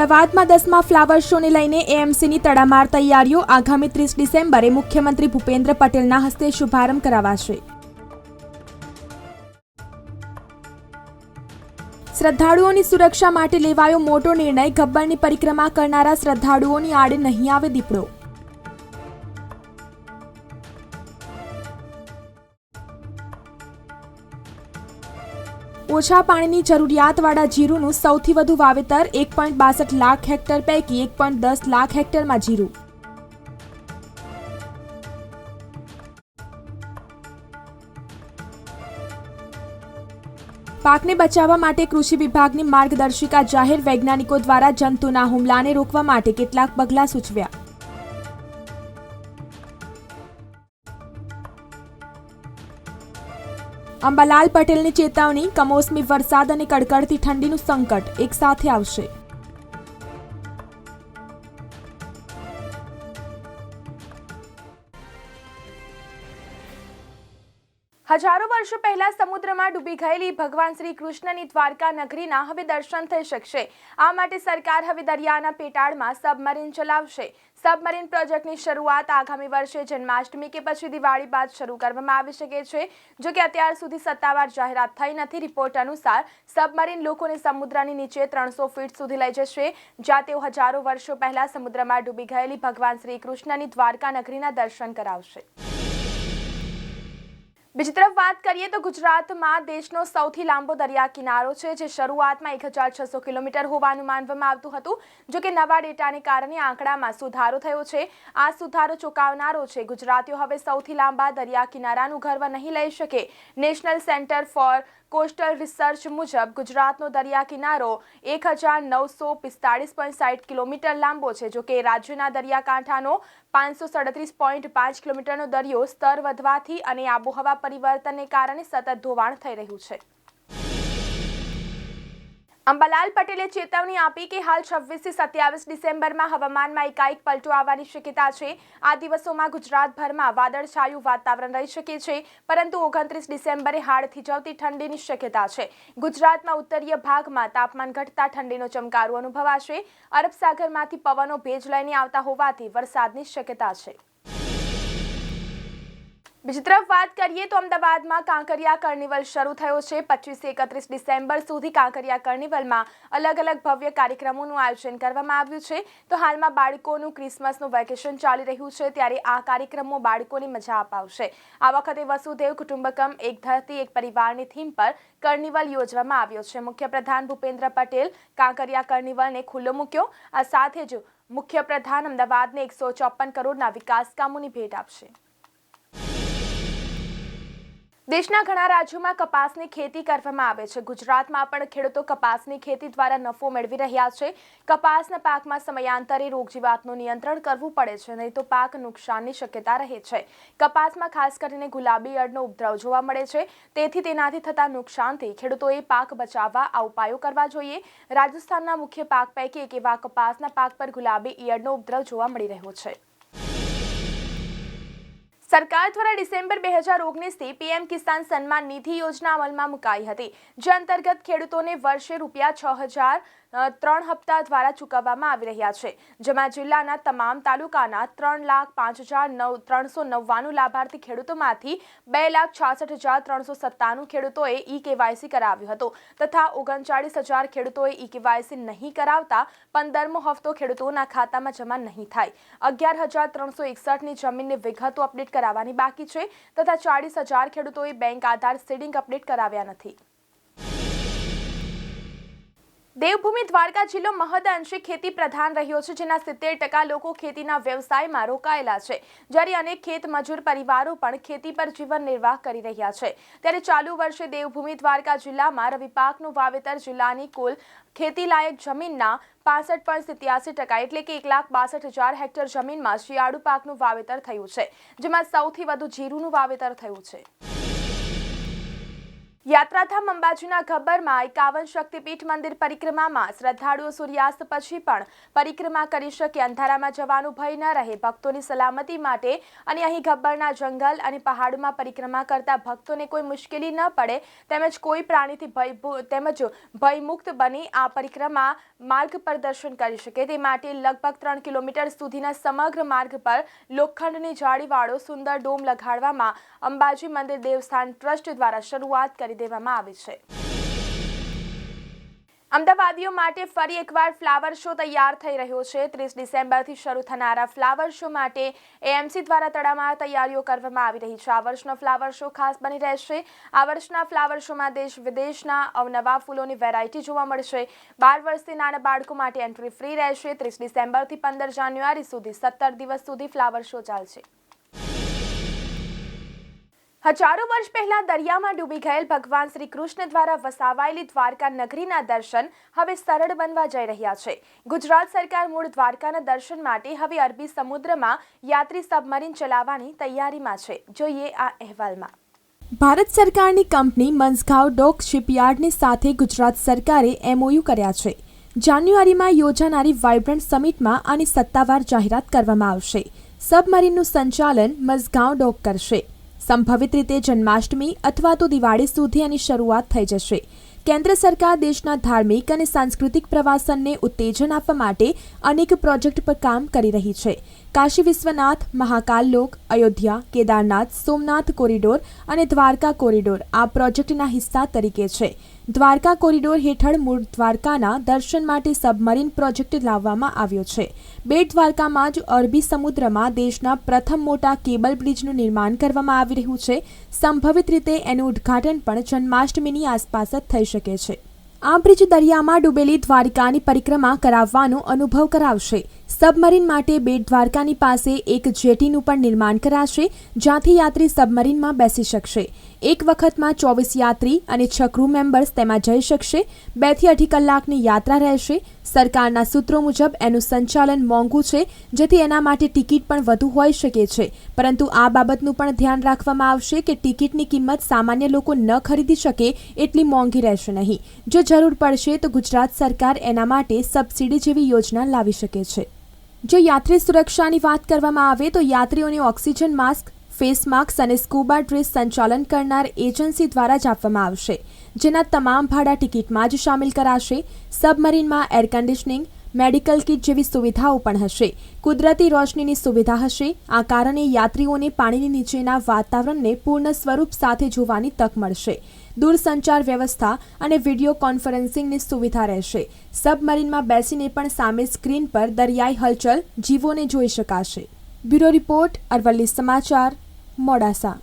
અમદાવાદમાં દસમા ફ્લાવર શોને લઈને એએમસીની તડામાર તૈયારીઓ આગામી ત્રીસ ડિસેમ્બરે મુખ્યમંત્રી ભૂપેન્દ્ર પટેલના હસ્તે શુભારંભ કરાવાશે. શ્રદ્ધાળુઓની સુરક્ષા માટે લેવાયો મોટો નિર્ણય ગબ્બરની પરિક્રમા કરનારા શ્રદ્ધાળુઓની આડે નહીં આવે દીપડો. ઓછા પાણીની જરૂરિયાતવાળા જીરુનું સૌથી વધુ વાવેતર એક પોઈન્ટ બાસઠ લાખ હેક્ટર પૈકી એક પોઈન્ટ દસ લાખ હેક્ટરમાં જીરું. પાકને બચાવવા માટે કૃષિ વિભાગની માર્ગદર્શિકા જાહેર વૈજ્ઞાનિકો દ્વારા જંતુના હુમલાને રોકવા માટે કેટલાક પગલાં સૂચવ્યા. અંબાલાલ પટેલની ચેતવણી કમોસમી વરસાદ અને કડકડતી ઠંડીનું સંકટ એક સાથે આવશે. હજારો વર્ષો પહેલા સમુદ્રમાં ડૂબી ગયેલી ભગવાન શ્રી કૃષ્ણની દ્વારકા નગરીના હવે દર્શન થઈ શકશે. આ માટે સરકાર હવે દરિયાના પેટાળમાં સબમરીન ચલાવશે. સબમરીન પ્રોજેક્ટની શરૂઆત આગામી વર્ષે જન્માષ્ટમી કે પછી દિવાળી બાદ શરૂ કરવામાં આવી શકે છે. જો કે અત્યાર સુધી સત્તાવાર જાહેરાત થઈ નથી. રિપોર્ટ અનુસાર સબમરીન લોકોને સમુદ્રની નીચે ત્રણસો ફીટ સુધી લઈ જશે. જ્યાં તેઓ હજારો વર્ષો પહેલા સમુદ્રમાં ડૂબી ગયેલી ભગવાન શ્રી કૃષ્ણની દ્વારકા નગરીના દર્શન કરાવશે. બીજી તરફ વાત કરીએ તો ગુજરાતમાં દેશનો સૌથી લાંબો દરિયા કિનારો છે, જે શરૂઆતમાં એક હજાર છસો કિલોમીટર હોવાનું માનવામાં આવતું હતું, જો કે નવા ડેટાને કારણે આંકડામાં સુધારો થયો છે. આ સુધારો ચોંકાવનારો છે. ગુજરાતીઓ હવે સૌથી લાંબા દરિયા કિનારાનું ગર્વ નહીં લઈ શકે. National Centre for Coastal Research મુજબ ગુજરાતનો દરિયા કિનારો એક હજાર નવસો પિસ્તાળીસ પોઈન્ટ સાઠ કિલોમીટર લાંબો છે, જો કે રાજ્યના દરિયાકાંઠાનો પાંચસો સડત્રીસ પોઈન્ટ પાંચ કિલોમીટરનો દરિયો સ્તર વધવાથી અને આબોહવા પરિવર્તનને કારણે સતત ધોવાણ થઈ રહ્યું છે. અંબાલાલ પટેલે ચેતવણી આપી કે હાલ છવ્વીસથી સત્યાવીસ ડિસેમ્બરમાં હવામાનમાં એકાએક પલટો આવવાની શક્યતા છે. આ દિવસોમાં ગુજરાતભરમાં વાદળછાયું વાતાવરણ રહી શકે છે, પરંતુ ઓગણત્રીસ ડિસેમ્બરે હાડ થીજવતી ઠંડીની શક્યતા છે. ગુજરાતમાં ઉત્તરીય ભાગમાં તાપમાન ઘટતા ઠંડીનો ચમકારો અનુભવાશે. અરબ સાગરમાંથી પવનો ભેજ લઈને આવતા હોવાથી વરસાદની શક્યતા છે. બીજી તરફ વાત કરીએ તો અમદાવાદમાં કાંકરિયા કાર્નિવલ શરૂ થયો છે. પચીસ એકત્રીસ ડિસેમ્બર સુધી કાંકરિયા કાર્નિવલમાં અલગ અલગ ભવ્ય કાર્યક્રમોનું આયોજન કરવામાં આવ્યું છે. તો હાલમાં બાળકોનું ક્રિસમસનું વેકેશન ચાલી રહ્યું છે ત્યારે આ કાર્યક્રમો બાળકોની મજા અપાવશે. આ વખતે વસુદેવ કુટુંબકમ એક ધરતી, એક પરિવારની થીમ પર કાર્નિવલ યોજવામાં આવ્યો છે. મુખ્યપ્રધાન ભૂપેન્દ્ર પટેલ કાંકરિયા કાર્નિવલને ખુલ્લો મૂક્યો. આ સાથે જ મુખ્યપ્રધાન અમદાવાદને એકસો ચોપન કરોડના વિકાસ કામોની ભેટ આપશે. દેશના ઘણા રાજ્યોમાં કપાસની ખેતી કરવામાં આવે છે. ગુજરાતમાં પણ ખેડૂતો કપાસની ખેતી દ્વારા નફો મેળવી રહ્યા છે. કપાસના પાકમાં સમયાંતરે રોગ જીવાતનું નિયંત્રણ કરવું પડે છે, નહીં તો પાક નુકસાનની શક્યતા રહે છે. કપાસમાં ખાસ કરીને ગુલાબી અડનો ઉપદ્રવ જોવા મળે છે. તેથી તેનાથી થતા નુકસાનથી ખેડૂતોએ પાક બચાવવા આ ઉપાયો કરવા જોઈએ. રાજસ્થાનના મુખ્ય પાક પૈકી એક એવા કપાસના પાક પર ગુલાબી ઈયળનો ઉપદ્રવ જોવા મળી રહ્યો છે. સરકાર દ્વારા ડિસેમ્બર બે હજાર ઓગણીસથી પીએમ કિસાન સન્માન નિધિ યોજના અમલમાં મુકાઈ હતી. જે અંતર્ગત ખેડૂતોને વર્ષે રૂપિયા છ હજાર ત્રણ હપ્તા દ્વારા ચૂકવવામાં આવી રહ્યા છે, જેમાં જિલ્લાના તમામ તાલુકાના ત્રણ લાખ પાંચ હજાર નવ, ત્રણસો નવ્વાણું લાભાર્થી ખેડૂતોમાંથી બે લાખ છાસઠ હજાર ત્રણસો સત્તાણું ખેડૂતોએ ઈ કેવાયસી કરાવ્યું હતું તથા ઓગણચાળીસ હજાર ખેડૂતોએ ઈ કેવાયસી નહીં કરાવતા પંદરમો હપ્તો ખેડૂતોના ખાતામાં જમા નહીં થાય. અગિયાર હજાર ત્રણસો એકસઠની જમીનની વિગતો અપડેટ કરાવવાની બાકી છે તથા ચાળીસ હજાર ખેડૂતોએ બેંક આધાર સીડિંગ અપડેટ કરાવ્યા નથી. દેવભૂમિ દ્વારકા જિલ્લો મહદઅંશે ખેતી પ્રધાન રહ્યો છે, જેના સિત્તેર ટકા લોકો ખેતીના વ્યવસાયમાં રોકાયેલા છે. જ્યારે અનેક ખેત મજૂર પરિવારો પણ ખેતી પર જીવન નિર્વાહ કરી રહ્યા છે. ત્યારે ચાલુ વર્ષે દેવભૂમિ દ્વારકા જિલ્લામાં રવિ પાકનું વાવેતર જિલ્લાની કુલ ખેતીલાયક જમીનના પાસઠ પોઈન્ટ સિત્યાસી ટકા એટલે કે એક લાખ બાસઠ હજાર હેક્ટર જમીનમાં શિયાળુ પાકનું વાવેતર થયું છે, જેમાં સૌથી વધુ જીરુનું વાવેતર થયું છે. યાત્રાધામ અંબાજીના ગબ્બરમાં એકાવન શક્તિપીઠ મંદિર પરિક્રમામાં શ્રદ્ધાળુઓ સૂર્યાસ્ત પછી પણ પરિક્રમા કરી શકે. અંધારામાં જવાનું ભય ન રહે. ભક્તોની સલામતી માટે અને અહીં ગબ્બરના જંગલ અને પહાડોમાં પરિક્રમા કરતા ભક્તોને કોઈ મુશ્કેલી ન પડે. તેમજ કોઈ પ્રાણીથી ભય તેમજ ભયમુક્ત બની આ પરિક્રમા માર્ગ પર દર્શન કરી શકે. તે માટે લગભગ ત્રણ કિલોમીટર સુધીના સમગ્ર માર્ગ પર લોખંડની જાળીવાળો સુંદર ડોમ લગાડવામાં અંબાજી મંદિર દેવસ્થાન ટ્રસ્ટ દ્વારા શરૂઆત કરી દેવામાં આવી છે. અમદાવાદીઓ માટે ફરી એકવાર ફ્લાવર શો તૈયાર થઈ રહ્યો છે. ત્રીસ ડિસેમ્બરથી શરૂ થનારા ફ્લાવર શો માટે એએમસી દ્વારા તડામાર તૈયારીઓ કરવામાં આવી રહી છે. આ વર્ષનો ફ્લાવર શો ખાસ બની રહેશે. આ વર્ષના ફ્લાવર શોમાં દેશ વિદેશના અવનવા ફૂલોની વેરાયટી જોવા મળશે. બાર વર્ષથી નાના બાળકો માટે એન્ટ્રી ફ્રી રહેશે. ત્રીસ ડિસેમ્બરથી પંદર જાન્યુઆરી સુધી સત્તર દિવસ સુધી ફ્લાવર શો ચાલશે. હજારો વર્ષ પહેલા દરિયામાં ડૂબી ગયેલ ભગવાન શ્રી કૃષ્ણ દ્વારા વસાવાયેલી દ્વારકા નગરીના દર્શન હવે સરળ બનવા જઈ રહ્યા છે. ગુજરાત સરકાર મૂળ દ્વારકાના દર્શન માટે હવે અરબી સમુદ્રમાં યાત્રી સબમરીન ચલાવવાની તૈયારીમાં છે. જોઈએ આ અહેવાલમાં. ભારત સરકારની કંપની મંસગાંવ ડોક શિપયાર્ડની સાથે ગુજરાત સરકારે એમઓયુ કર્યા છે. જાન્યુઆરીમાં યોજાનારી વાઇબ્રન્ટ સમિટમાં આની સત્તાવાર જાહેરાત કરવામાં આવશે. સબમરીનનું સંચાલન મઝગાંવ ડોક કરશે. સંભવિત રીતે જન્માષ્ટમી અથવા તો દિવાળી સુધી આની શરૂઆત થઈ જશે. કેન્દ્ર સરકાર દેશના ધાર્મિક અને સાંસ્કૃતિક પ્રવાસનને ઉત્તેજન આપવા માટે અનેક પ્રોજેક્ટ પર કામ કરી રહી છે. કાશી વિશ્વનાથ, મહાકાલ લોક, અયોધ્યા, કેદારનાથ, સોમનાથ કોરિડોર અને દ્વારકા કોરિડોર આ પ્રોજેક્ટના હિસ્સા તરીકે છે. દ્વારકા કોરિડોર હેઠળ મૂળ દ્વારકાના દર્શન માટે સબમરીન પ્રોજેક્ટ લાવવામાં આવ્યો છે. બેટ દ્વારકામાં જ અરબી સમુદ્રમાં દેશના પ્રથમ મોટા કેબલ બ્રિજનું નિર્માણ કરવામાં આવી રહ્યું છે. સંભવિત રીતે એનું ઉદ્ઘાટન પણ જન્માષ્ટમીની આસપાસ જ થઈ શકે છે. આ બ્રિજ દરિયામાં ડૂબેલી દ્વારિકાની પરિક્રમા કરાવવાનો અનુભવ કરાવશે. સબમરીન માટે બેટ દ્વારકાની પાસે એક જેટીનું પણ નિર્માણ કરાશે, જ્યાંથી યાત્રી સબમરીનમાં બેસી શકશે. એક વખતમાં ચોવીસ યાત્રી અને છ ક્રૂ મેમ્બર્સ તેમાં જઈ શકશે. બેથી અઢી કલાકની યાત્રા રહેશે. સરકારના સૂત્રો મુજબ એનું સંચાલન મોંઘું છે, જેથી એના માટે ટિકિટ પણ વધુ હોઈ શકે છે. પરંતુ આ બાબતનું પણ ધ્યાન રાખવામાં આવશે કે ટિકિટની કિંમત સામાન્ય લોકો ન ખરીદી શકે એટલી મોંઘી રહેશે નહીં. જો જરૂર પડશે તો ગુજરાત સરકાર એના માટે સબસિડી જેવી યોજના લાવી શકે છે. જો યાત્રી સુરક્ષાની વાત કરવામાં આવે તો યાત્રીઓને ઓક્સિજન માસ્ક, ફેસ માસ્ક અને સ્કૂબા ડ્રેસ સંચાલન કરનાર એજન્સી દ્વારા જ આપવામાં આવશે. જેના તમામ ભાડા ટિકિટમાં જ સામેલ કરાશે. સબમરીનમાં એર કન્ડિશનિંગ મેડિકલ કિટ જેવી સુવિધાઓ પણ હશે. કુદરતી રોશનીની સુવિધા હશે. આ કારણે યાત્રીઓને પાણીની નીચેના વાતાવરણને પૂર્ણ સ્વરૂપ સાથે જોવાની તક મળશે. દૂરસંચાર વ્યવસ્થા અને વીડિયો કોન્ફરન્સિંગની સુવિધા રહેશે. સબમરીનમાં બેસીને પણ સામે સ્ક્રીન પર દરિયાઈ હલચલ જીવોને જોઈ શકાશે. બ્યુરો રિપોર્ટ, અરવલ્લી સમાચાર, મોડાસા.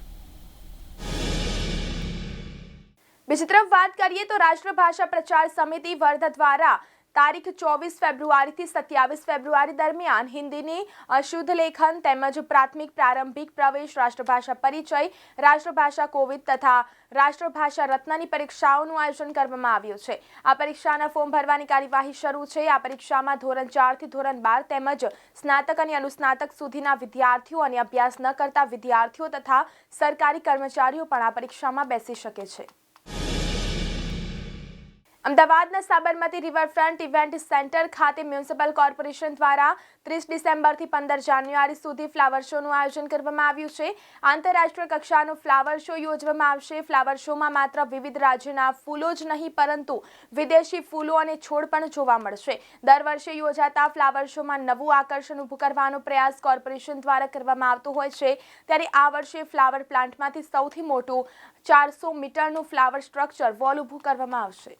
બીજી તરફ વાત કરીએ તો રાષ્ટ્રભાષા પ્રચાર સમિતિ વર્ધા દ્વારા તારીખ ચોવીસ ફેબ્રુઆરીથી સત્યાવીસ ફેબ્રુઆરી દરમિયાન હિન્દીની અશુદ્ધ લેખન તેમજ પ્રાથમિક પ્રારંભિક પ્રવેશ, રાષ્ટ્રભાષા પરિચય, રાષ્ટ્રભાષા કોવિદ તથા રાષ્ટ્રભાષા રત્નની પરીક્ષાઓનું આયોજન કરવામાં આવ્યું છે. આ પરીક્ષાના ફોર્મ ભરવાની કાર્યવાહી શરૂ છે. આ પરીક્ષામાં ધોરણ ચારથી ધોરણ બાર તેમજ સ્નાતક અને અનુસ્નાતક સુધીના વિદ્યાર્થીઓ અને અભ્યાસ ન કરતા વિદ્યાર્થીઓ તથા સરકારી કર્મચારીઓ પણ આ પરીક્ષામાં બેસી શકે છે. અમદાવાદના સાબરમતી રિવરફ્રન્ટ ઇવેન્ટ સેન્ટર ખાતે મ્યુનિસિપલ કોર્પોરેશન દ્વારા ત્રીસ ડિસેમ્બરથી પંદર જાન્યુઆરી સુધી ફ્લાવર શોનું આયોજન કરવામાં આવ્યું છે. આંતરરાષ્ટ્રીય કક્ષાનો ફ્લાવર શો યોજવામાં આવશે. ફ્લાવર શોમાં માત્ર વિવિધ રાજ્યના ફૂલો જ નહીં, પરંતુ વિદેશી ફૂલો અને છોડ પણ જોવા મળશે. દર વર્ષે યોજાતા ફ્લાવર શોમાં નવું આકર્ષણ ઊભું કરવાનો પ્રયાસ કોર્પોરેશન દ્વારા કરવામાં આવતો હોય છે. ત્યારે આ વર્ષે ફ્લાવર પ્લાન્ટમાંથી સૌથી મોટું ચારસો મીટરનું ફ્લાવર સ્ટ્રક્ચર વોલ ઊભું કરવામાં આવશે.